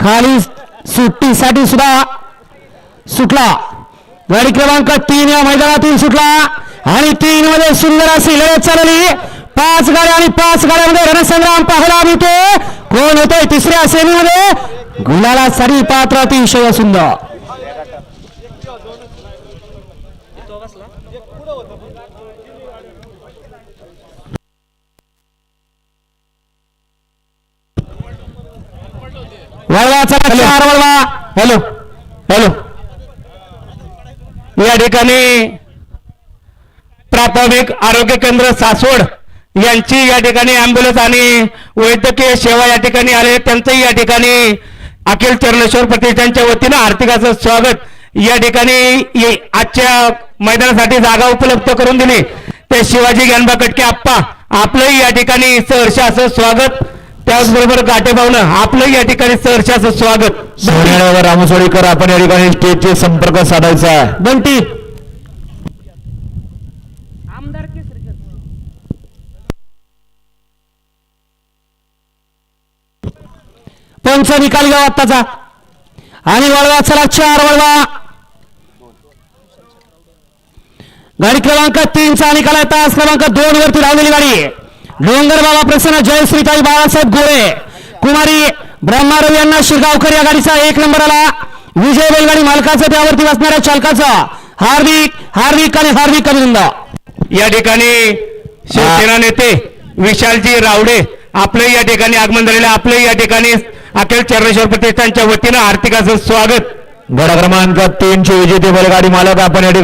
खाली सुट्टीसाठी सुद्धा सुटला. गाडी क्रमांक तीन या मैदानातून सुटला. आणि तीन मध्ये सुंदर अशी लढत चालली. पाच गाड्या आणि पाच गाड्यामध्ये रणसंग्राम पाहायला मिळतो कोण होतोय तिसऱ्या सेमीमध्ये गुलाला सरी पात्र अतिशय सुंदर. वळवाचा चार वळवा. हॅलो. हॅलो. या ठिकाणी प्राथमिक आरोग्य केंद्र सासवड यांची या ठिकाणी अँब्युलन्स आणि वैद्यकीय सेवा या ठिकाणी आले त्यांचंही या ठिकाणी अखिल चरणेश्वर प्रतिष्ठानच्या वतीनं हार्दिकाचं स्वागत. या ठिकाणी ये- आजच्या मैदानासाठी जागा उपलब्ध करून दिली. ते शिवाजी ज्ञानबा कटके आप्पा आपलंही या ठिकाणी सहर्ष असं स्वागत. त्याचबरोबर गाठे भाऊनं आपलंही या ठिकाणी सहर्ष असं स्वागत. सोन्यावर रामसोडीकर आपण या ठिकाणी स्टेजचे संपर्क साधायचा आहे. बंटी. पंच निकाल घ्या आत्ताचा आणि वळवा चला चार वळवा. गाडी क्रमांक तीनचा निकाल आहे. तास क्रमांक दोन वरती लावलेली गाडी. डोंगर बाबा प्रसन्न जयश्रीताई बाळासाहेब गोळे कुमारी ब्रह्मारव यांना शिरगावकर या गाडीचा एक नंबर आला. विजय बैलगाडी मालकाचं त्यावरती बसणाऱ्या चालकाचा. हार्दिक हार्दिक आणि हार्दिक अभिनंदन. या ठिकाणी शिवसेना नेते विशालजी रावडे आपलं या ठिकाणी आगमन झालेलं. आपलं या ठिकाणी अखिल चरणेश्वर प्रतिष्ठानच्या वतीनं आर्थिकाचं स्वागत. गड क्रमांक तीनचे विजेते बैलगाडी मालक आपण या ठिकाणी